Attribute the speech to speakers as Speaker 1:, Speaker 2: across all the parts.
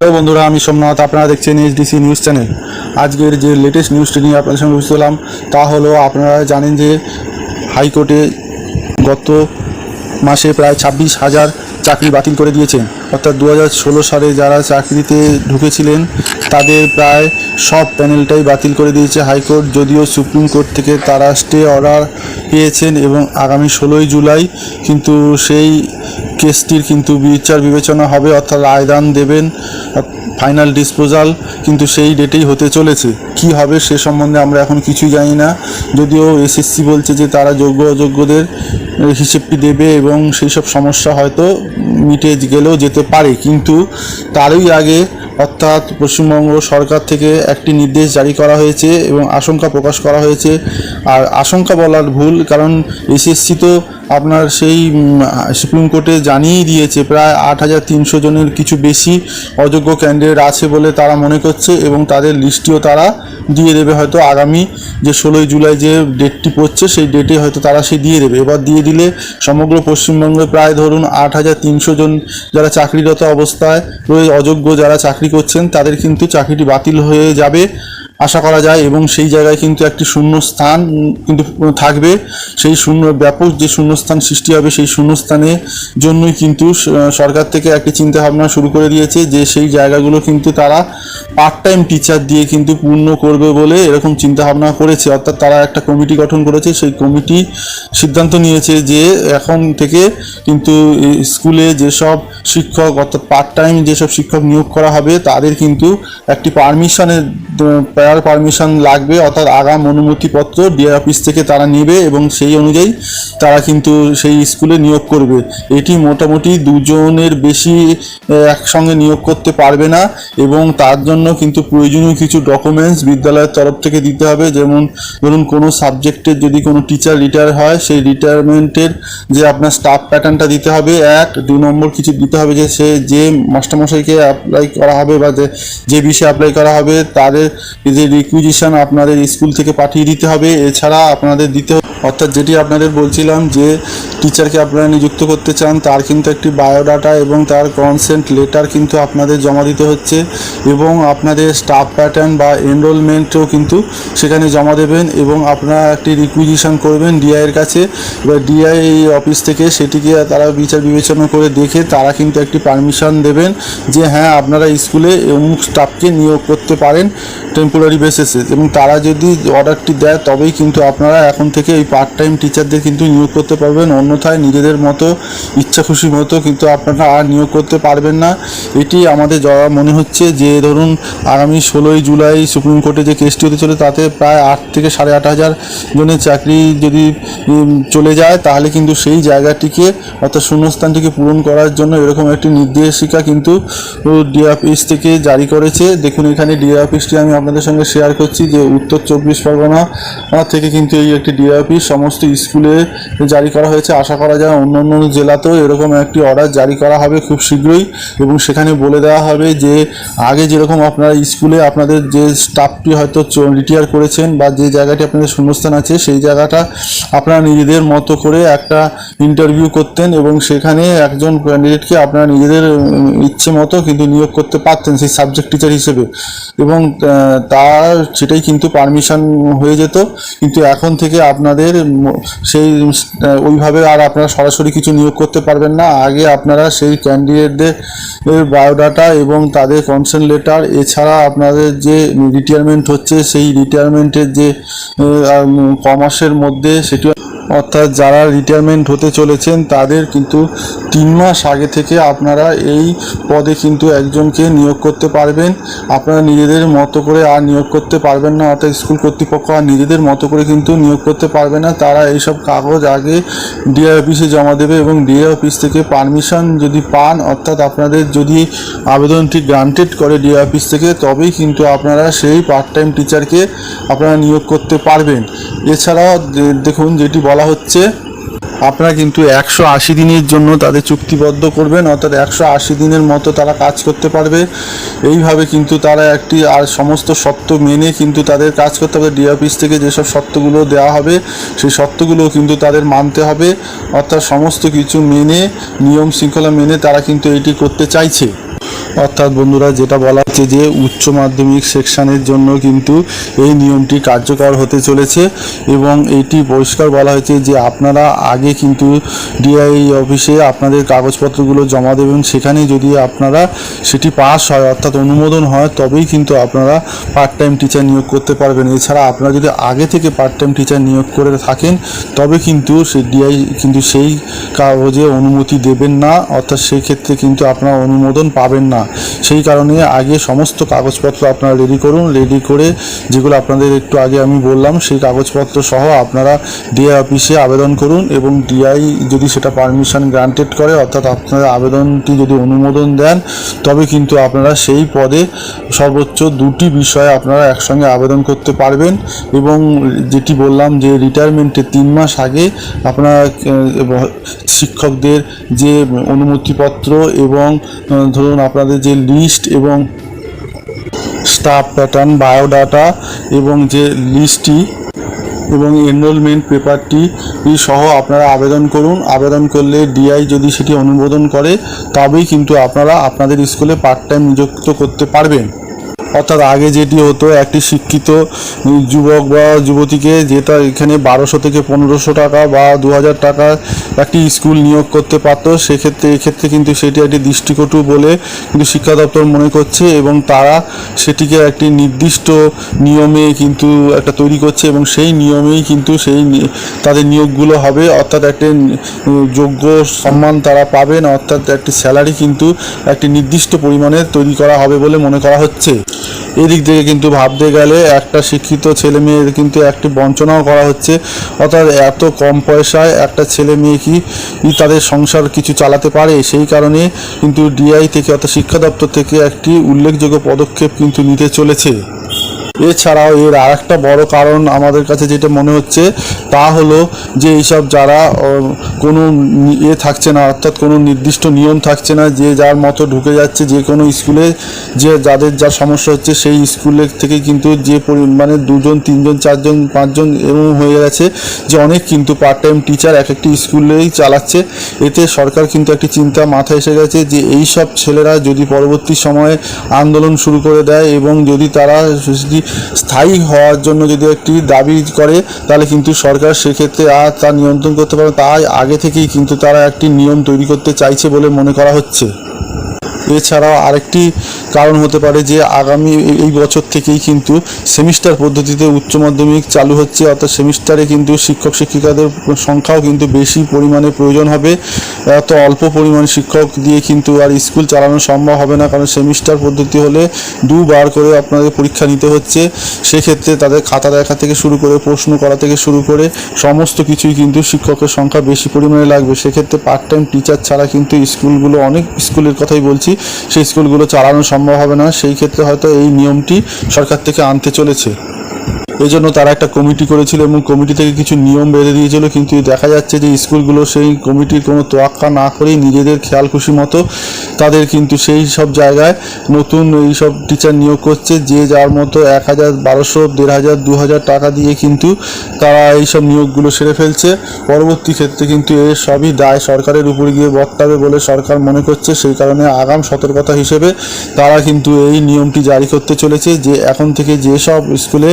Speaker 1: Hello বন্ধুরা, আমি সোমনাথ, আপনারা দেখছেন এইচডিসি নিউজ চ্যানেল আজকের যে লেটেস্ট নিউজটি নিয়ে আপনাদের সঙ্গে বুঝতে তা হলো আপনারা জানেন যে হাইকোর্টে গত মাসে প্রায় ছাব্বিশ হাজার চাকরি বাতিল করে দিয়েছেন অর্থাৎ দু হাজার ষোলো সালে যারা চাকরিতে ঢুকেছিলেন তাদের প্রায় সব প্যানেলটাই বাতিল করে দিয়েছে হাইকোর্ট, যদিও সুপ্রিম কোর্ট থেকে তারা স্টে অর্ডার পেয়েছেন এবং আগামী ষোলোই জুলাই কিন্তু সেই কেসটির কিন্তু বিচার বিবেচনা হবে, অর্থাৎ রায়দান দেবেন, ফাইনাল ডিসপোজাল, কিন্তু সেই ডেটেই হতে চলেছে। কি হবে সে সম্বন্ধে আমরা এখন কিছুই জানি না। যদিও এসএসসি বলছে যে তারা যোগ্য অযোগ্যদের হিসেবটি দেবে এবং সেই সব সমস্যা হয়তো মিটে গেলেও যেতে পারে, কিন্তু তারই আগে অর্থাৎ পশ্চিমবঙ্গ সরকার থেকে একটি নির্দেশ জারি করা হয়েছে এবং আশঙ্কা প্রকাশ করা হয়েছে। আর আশঙ্কা বলার ভুল, কারণ এসএসসি তো আপনার সেই সুপ্রিম কোর্টে জানিয়েই দিয়েছে, প্রায় আট হাজার তিনশো জনের কিছু বেশি অযোগ্য ক্যান্ডিডেট আছে বলে তারা মনে করছে এবং তাদের লিস্টটিও তারা দিয়ে দেবে হয়তো আগামী যে ষোলোই জুলাই যে ডেটটি পড়ছে, সেই ডেটে হয়তো তারা সে দিয়ে দেবে। এবার দিয়ে দিলে সমগ্র পশ্চিমবঙ্গে প্রায় ধরুন আট হাজার তিনশো জন যারা চাকরিরত অবস্থায় রয়ে অযোগ্য যারা চাকরি করছেন, তাদের কিন্তু চাকরিটি বাতিল হয়ে যাবে আশা করা যায় এবং সেই জায়গায় কিন্তু একটি শূন্য স্থান কিন্তু থাকবে। সেই শূন্য, ব্যাপক যে শূন্যস্থান সৃষ্টি হবে, সেই শূন্যস্থানের জন্যই কিন্তু সরকার থেকে একটি চিন্তা ভাবনা শুরু করে দিয়েছে যে সেই জায়গাগুলো কিন্তু তারা পার্ট টাইম টিচার দিয়ে কিন্তু পূর্ণ করবে বলে এরকম চিন্তা ভাবনা করেছে। অর্থাৎ তারা একটা কমিটি গঠন করেছে, সেই কমিটি সিদ্ধান্ত নিয়েছে যে এখন থেকে কিন্তু স্কুলে যেসব শিক্ষক, অর্থাৎ পার্ট টাইম যেসব শিক্ষক নিয়োগ করা হবে, তাদের কিন্তু একটি পারমিশনের প্রায়ার পারমিশন লাগবে। অর্থাৎ আগাম অনুমতিপত্র ডিআর অফিস থেকে তারা নেবে এবং সেই অনুযায়ী তারা কিন্তু সেই স্কুলে নিয়োগ করবে। এটি মোটামুটি দুজনের বেশি একসঙ্গে নিয়োগ করতে পারবে না এবং তার জন্য কিন্তু প্রয়োজনীয় কিছু ডকুমেন্টস বিদ্যালয়ের তরফ থেকে দিতে হবে। যেমন ধরুন, কোনো সাবজেক্টের যদি কোনো টিচার রিটায়ার হয়, সেই রিটায়ারমেন্টের যে আপনার স্টাফ প্যাটার্নটা দিতে হবে, এক দুই নম্বর কিছু দিতে হবে যে সে, যে মাস্টারমশাইকে অ্যাপ্লাই করা হবে বা যে যে বিষয়ে অ্যাপ্লাই করা হবে, তাদের যে রিকুইজিশন আপনাদের স্কুল থেকে পাঠিয়ে দিতে হবে। এছাড়া আপনাদের দিতে অর্থাৎ যেটি আপনাদের বলছিলাম যে টিচারকে আপনারা নিযুক্ত করতে চান, তার কিন্তু একটি বায়োডাটা এবং তার কনসেন্ট লেটার কিন্তু আপনাদের জমা দিতে হচ্ছে এবং আপনাদের স্টাফ প্যাটার্ন বা এনরোলমেন্টও কিন্তু সেখানে জমা দেবেন এবং আপনারা একটি রিকুইজিশন করবেন ডিআইয়ের কাছে। এবার ডিআই অফিস থেকে সেটিকে তারা বিচার বিবেচনা করে দেখে তারা কিন্তু একটি পারমিশন দেবেন যে হ্যাঁ আপনারা স্কুলে অমুক স্টাফকে নিয়োগ করতে পারেন টেম্পোরারি বেসিসে এবং তারা যদি অর্ডারটি দেয়, তবেই কিন্তু আপনারা এখন থেকে এই পার্ট টাইম টিচারদের কিন্তু নিয়োগ করতে পারবেন, অন্যথায় নিজেদের মতো, ইচ্ছা খুশি মতো কিন্তু আপনারা আর নিয়োগ করতে পারবেন না। এটি আমাদের যা মনে হচ্ছে যে, ধরুন, আগামী ষোলোই জুলাই সুপ্রিম কোর্টে যে কেসটি হতে চলে তাতে প্রায় আট থেকে সাড়ে আট হাজার জনের চাকরি যদি চলে যায়, তাহলে কিন্তু সেই জায়গাটিকে, অর্থাৎ শূন্যস্থানটিকে পূরণ করার জন্য এরকম একটি নির্দেশিকা কিন্তু ডিআর অফিস থেকে জারি করেছে। দেখুন, এখানে ডিআর অফিসটি আমি আপনাদের সঙ্গে শেয়ার করছি যে, উত্তর চব্বিশ পরগনা থেকে কিন্তু এই একটি ডিআর অফিস সমস্ত স্কুলে জারি করা হয়েছে। আশা করা যায় অন্য অন্য জেলাতেও এরকম একটি অর্ডার জারি করা হবে খুব শীঘ্রই এবং সেখানে বলে দেওয়া হবে যে, আগে যেরকম আপনারা স্কুলে আপনাদের যে স্টাফটি হয়তো রিটায়ার করেছেন বা যে জায়গাটি আপনাদের শূন্যস্থান আছে, সেই জায়গাটা আপনারা নিজেদের মতো করে একটা ইন্টারভিউ করতেন এবং সেখানে একজন ক্যান্ডিডেটকে আপনারা নিজেদের ইচ্ছে মতো কিন্তু নিয়োগ করতে পারতেন সেই সাবজেক্ট টিচার হিসেবে। এবং তার সেটাই কিন্তু পারমিশন হয়ে যেত। কিন্তু এখন থেকে আপনাদের সেই ওইভাবে আর আপনারা সরাসরি কিছু নিয়োগ করতে পারবেন না। আগে আপনারা সেই ক্যান্ডিডেটদের বায়োডাটা এবং তাদের কনসেন্ট লেটার এছাড়া আপনাদের যে রিটায়ারমেন্ট হচ্ছে, সেই রিটায়ারমেন্টের যে কমার্সের মধ্যে সেটি অর্থাৎ যারা রিটায়ারমেন্ট হতে চলেছেন, তাদের কিন্তু তিন মাস আগে থেকে আপনারা এই পদে কিন্তু একজনকে নিয়োগ করতে পারবেন। আপনারা নিজেদের মতো করে আর নিয়োগ করতে পারবেন না, অর্থাৎ স্কুল কর্তৃপক্ষ আর নিজেদের মতো করে কিন্তু নিয়োগ করতে পারবে না। তারা এইসব কাগজ আগে ডিআই অফিসে জমা দেবে এবং ডিআই অফিস থেকে পারমিশন যদি পান, অর্থাৎ আপনাদের যদি আবেদনটি গ্রান্টেড করে ডিআই অফিস থেকে, তবেই কিন্তু আপনারা সেই পার্ট টাইম টিচারকে আপনারা নিয়োগ করতে পারবেন। এছাড়াও দেখুন যেটি বলা হচ্ছে, আপনারা কিন্তু একশো আশি দিনের জন্য তাদের চুক্তিবদ্ধ করবেন, অর্থাৎ একশো আশি দিনের মতো তারা কাজ করতে পারবে। এইভাবে কিন্তু তারা একটি আর সমস্ত শর্ত মেনে কিন্তু তাদের কাজ করতে হবে। ডি অফিস থেকে যেসব শর্তগুলো দেওয়া হবে, সেই শর্তগুলো কিন্তু তাদের মানতে হবে। অর্থাৎ সমস্ত কিছু মেনে, নিয়ম শৃঙ্খলা মেনে তারা কিন্তু এটি করতে চাইছে। অর্থাৎ বন্ধুরা, যেটা বলা হচ্ছে যে উচ্চ মাধ্যমিক সেকশানের জন্য কিন্তু এই নিয়মটি কার্যকর হতে চলেছে এবং এটি পরিষ্কার বলা হয়েছে যে আপনারা আগে কিন্তু ডিআই অফিসে আপনাদের কাগজপত্রগুলো জমা দেবেন। সেখানে যদি আপনারা সেটি পাস হয়, অর্থাৎ অনুমোদন হয়, তবেই কিন্তু আপনারা পার্ট টাইম টিচার নিয়োগ করতে পারবেন। এছাড়া আপনারা যদি আগে থেকে পার্ট টাইম টিচার নিয়োগ করে থাকেন, তবে কিন্তু সে ডিআই কিন্তু সেই কাগজে অনুমতি দেবেন না। অর্থাৎ সেই ক্ষেত্রে কিন্তু আপনারা অনুমোদন পাবেন না। সেই কারণে আগে সমস্ত কাগজপত্র আপনারা রেডি করুন রেডি করে যেগুলো আপনাদের একটু আগে আমি বললাম সেই কাগজপত্র সহ আপনারা ডিআই অফিসে আবেদন করুন এবং ডিআই যদি সেটা পারমিশন গ্রান্টেড করে অর্থাৎ আপনারা আবেদনটি যদি অনুমোদন দেন তবে কিন্তু আপনারা সেই পদে সর্বোচ্চ দুটি বিষয়ে আপনারা একসঙ্গে আবেদন করতে পারবেন এবং যেটি বললাম যে রিটায়ারমেন্টের তিন মাস আগে আপনারা শিক্ষকদের যে অনুমতিপত্র এবং আহ, ধরুন আপনাদের যে লিস্ট এবং স্টাফ প্যাটার্ন বায়োডাটা এবং যে লিস্টটি এবং এনরোলমেন্ট পেপারটি সহ আপনারা আবেদন করুন। আবেদন করলে ডিআই যদি সেটি অনুমোদন করে, তবেই কিন্তু আপনারা আপনাদের স্কুলে পার্ট টাইম নিযুক্ত করতে পারবেন। অর্থাৎ আগে যেটি হতো, একটি শিক্ষিত যুবক বা যুবতীকে যেটা এখানে বারোশো থেকে পনেরোশো টাকা বা দু হাজার টাকা একটি স্কুল নিয়োগ করতে পারতো, সেক্ষেত্রে, এক্ষেত্রে কিন্তু সেটি একটি দৃষ্টিকটু বলে কিন্তু শিক্ষা দপ্তর মনে করছে এবং তারা সেটিকে একটি নির্দিষ্ট নিয়মে কিন্তু একটা তৈরি করছে এবং সেই নিয়মেই কিন্তু সেই তাদের নিয়োগগুলো হবে। অর্থাৎ একটি যোগ্য সম্মান তারা পাবেন, অর্থাৎ একটি স্যালারি কিন্তু একটি নির্দিষ্ট পরিমাণে তৈরি করা হবে বলে মনে করা হচ্ছে। এদিক থেকে কিন্তু ভাবতে গেলে একটা শিক্ষিত ছেলে মেয়ের কিন্তু একটি বঞ্চনাও করা হচ্ছে। অর্থাৎ এত কম পয়সায় একটা ছেলে মেয়ে কি তাদের সংসার কিছু চালাতে পারে? সেই কারণে কিন্তু ডিআই থেকে অর্থাৎ শিক্ষা দপ্তর থেকে একটি উল্লেখযোগ্য পদক্ষেপ কিন্তু নিতে চলেছে। এছাড়াও এর আর একটা বড় কারণ আমাদের কাছে যেটা মনে হচ্ছে, তা হলো যে এইসব যারা কোনো এ থাকছে না, অর্থাৎ কোনো নির্দিষ্ট নিয়ম থাকছে না, যে যার মতো ঢুকে যাচ্ছে, যে কোনো স্কুলে, যে যাদের যা সমস্যা হচ্ছে, সেই স্কুলের থেকে কিন্তু যে পরিমাণে দুজন, তিনজন, চারজন, পাঁচজন এরকম হয়ে গেছে, যে অনেক কিন্তু পার্ট টাইম টিচার এক একটি স্কুলেই চালাচ্ছে। এতে সরকার কিন্তু একটি চিন্তা মাথায় এসে গেছে যে এই সব ছেলেরা যদি পরবর্তী সময়ে আন্দোলন শুরু করে দেয় এবং যদি তারা যদি স্থায়ী হওয়ার জন্য যদি একটি দাবি করে, তাহলে কিন্তু সরকার সেক্ষেত্রে আর তা নিয়ন্ত্রণ করতে পারে তাই আগে থেকেই কিন্তু তারা একটি নিয়ম তৈরি করতে চাইছে বলে মনে করা হচ্ছে। এছাড়াও আরেকটি কারণ হতে পারে যে আগামী এই- বছর থেকেই কিন্তু সেমিস্টার পদ্ধতিতে উচ্চ মাধ্যমিক চালু হচ্ছে, অর্থাৎ সেমিস্টারে কিন্তু শিক্ষক শিক্ষিকাদের সংখ্যাও কিন্তু বেশি পরিমাণে প্রয়োজন হবে। এত অল্প পরিমাণ শিক্ষক দিয়ে কিন্তু আর স্কুল চালানো সম্ভব হবে না, কারণ সেমিস্টার পদ্ধতি হলে দুবার করে আপনাদের পরীক্ষা নিতে হচ্ছে। সেক্ষেত্রে তাদের খাতা দেখা থেকে শুরু করে, প্রশ্ন করা থেকে শুরু করে সমস্ত কিছুই কিন্তু শিক্ষকের সংখ্যা বেশি পরিমাণে লাগবে। সেক্ষেত্রে পার্ট টাইম টিচার ছাড়া কিন্তু স্কুলগুলো অনেক স্কুলের কথাই বলছি সেই স্কুলগুলো চালানো সম্ভব হবে না। সেই ক্ষেত্রে হয়তো এই নিয়মটি সরকার থেকে আনতে চলেছে। এই জন্য তারা একটা কমিটি করেছিল এবং কমিটি থেকে কিছু নিয়ম বেঁধে দিয়েছিল, কিন্তু দেখা যাচ্ছে যে স্কুলগুলো সেই কমিটির কোনো তোয়াক্কা না করেই নিজেদের খেয়াল খুশি মতো তাদের কিন্তু সেই সব জায়গায় নতুন এই সব টিচার নিয়োগ করছে, যে যার মতো এক হাজার, বারোশো, দেড় হাজার, দু হাজার টাকা দিয়ে কিন্তু তারা এই সব নিয়োগগুলো সেরে ফেলছে। পরবর্তী ক্ষেত্রে কিন্তু এর সবই দায় সরকারের উপর গিয়ে বর্তাবে বলে সরকার মনে করছে। সেই কারণে আগাম সতর্কতা হিসেবে তারা কিন্তু এই নিয়মটি জারি করতে চলেছে যে এখন থেকে যেসব স্কুলে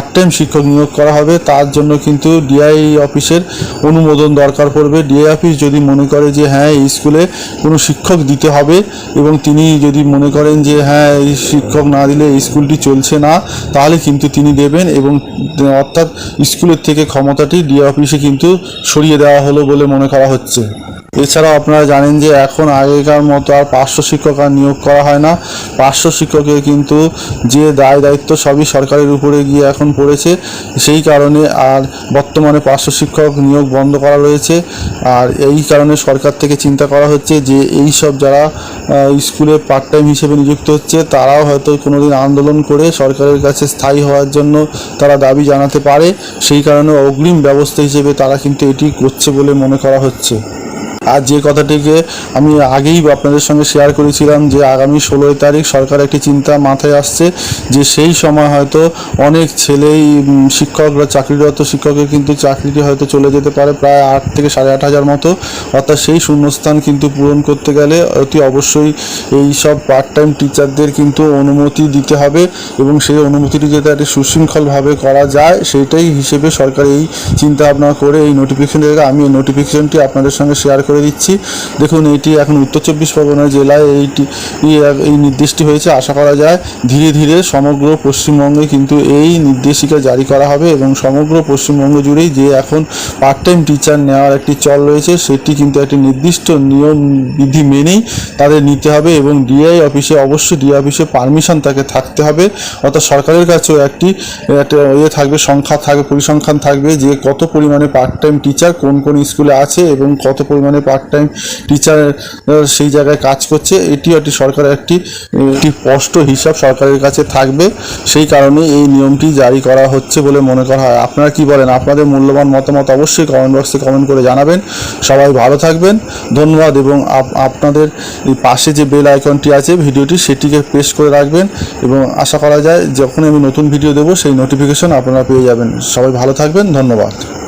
Speaker 1: পার্ট টাইম শিক্ষক নিয়োগ করা হবে, তার জন্য কিন্তু ডিআই অফিসের অনুমোদন দরকার পড়বে। ডিআই অফিস যদি মনে করে যে হ্যাঁ এই স্কুলে কোনো শিক্ষক দিতে হবে এবং তিনি যদি মনে করেন যে হ্যাঁ এই শিক্ষক না দিলে এই স্কুলটি চলছে না, তাহলে কিন্তু তিনি দেবেন এবং অর্থাৎ স্কুলের থেকে ক্ষমতাটি ডিআই অফিসে কিন্তু সরিয়ে দেওয়া হলো বলে মনে করা হচ্ছে। এছাড়াও আপনারা জানেন যে এখন আগেকার মতো আর পার্শ্ব শিক্ষক আর নিয়োগ করা হয় না। পার্শ্ব শিক্ষকের কিন্তু যে দায় দায়িত্ব সবই সরকারের উপরে গিয়ে এখন পড়েছে, সেই কারণে আর বর্তমানে পার্শ্ব শিক্ষক নিয়োগ বন্ধ করা রয়েছে। আর এই কারণে সরকার থেকে চিন্তা করা হচ্ছে যে এই সব যারা স্কুলে পার্ট টাইম হিসেবে নিযুক্ত হচ্ছে, তারাও হয়তো কোনোদিন আন্দোলন করে সরকারের কাছে স্থায়ী হওয়ার জন্য তারা দাবি জানাতে পারে। সেই কারণে অগ্রিম ব্যবস্থা হিসেবে তারা কিন্তু এটি করছে বলে মনে করা হচ্ছে। আর যে কথাটিকে আমি আগেই আপনাদের সঙ্গে শেয়ার করেছিলাম যে আগামী ষোলোই তারিখ সরকার একটি চিন্তা মাথায় আসছে যে সেই সময় হয়তো অনেক ছেলেই শিক্ষক বা চাকরিরত শিক্ষকের কিন্তু চাকরিটি হয়তো চলে যেতে পারে প্রায় আট থেকে সাড়ে আট হাজার মতো। অর্থাৎ সেই শূন্যস্থান কিন্তু পূরণ করতে গেলে অতি অবশ্যই এই সব পার্ট টাইম টিচারদের কিন্তু অনুমতি দিতে হবে এবং সেই অনুমতিটি যাতে একটি সুশৃঙ্খলভাবে করা যায়, সেইটাই হিসেবে সরকার এই চিন্তা ভাবনা করে এই নোটিফিকেশন আমি এই নোটিফিকেশনটি আপনাদের সঙ্গে শেয়ার করে দিচ্ছি। দেখুন, এটি এখন উত্তর চব্বিশ পরগনা জেলায় এইটি, এই- নির্দেশটি হয়েছে, আশা করা যায়। ধীরে ধীরে সমগ্র পশ্চিমবঙ্গে কিন্তু এই নির্দেশিকা জারি করা হবে এবং সমগ্র পশ্চিমবঙ্গ জুড়েই যে এখন পার্ট টাইম টিচার নেওয়ার একটি চল রয়েছে, সেটি কিন্তু একটি নির্দিষ্ট নিয়ম, বিধি মেনেই তাদের নিতে হবে এবং ডিআই অফিসে অবশ্যই ডিআই অফিসে পারমিশন তাকে থাকতে হবে। অর্থাৎ সরকারের কাছেও একটি, একটা ইয়ে থাকবে, সংখ্যা থাকবে পরিসংখ্যান থাকবে যে কত পরিমাণে পার্ট টাইম টিচার কোন কোন স্কুলে আছে এবং কত পরিমাণে পার্ট টাইম টিচার সেই জায়গায় কাজ করছে। এটিও একটি সরকারের একটি একটি স্পষ্ট হিসাব সরকারের কাছে থাকবে। সেই কারণে এই নিয়মটি জারি করা হচ্ছে বলে মনে করা হয়। আপনারা কি বলেন? আপনাদের মূল্যবান মতামত অবশ্যই কমেন্ট বক্সে কমেন্ট করে জানাবেন। সবাই ভালো থাকবেন। ধন্যবাদ এবং আপ- আপনাদের পাশে যে বেল আইকনটি আছে, ভিডিওটি সেটিকে প্রেস করে রাখবেন এবং আশা করা যায় যখন আমি নতুন ভিডিও দেবো, সেই নোটিফিকেশন আপনারা পেয়ে যাবেন। সবাই ভালো থাকবেন। ধন্যবাদ।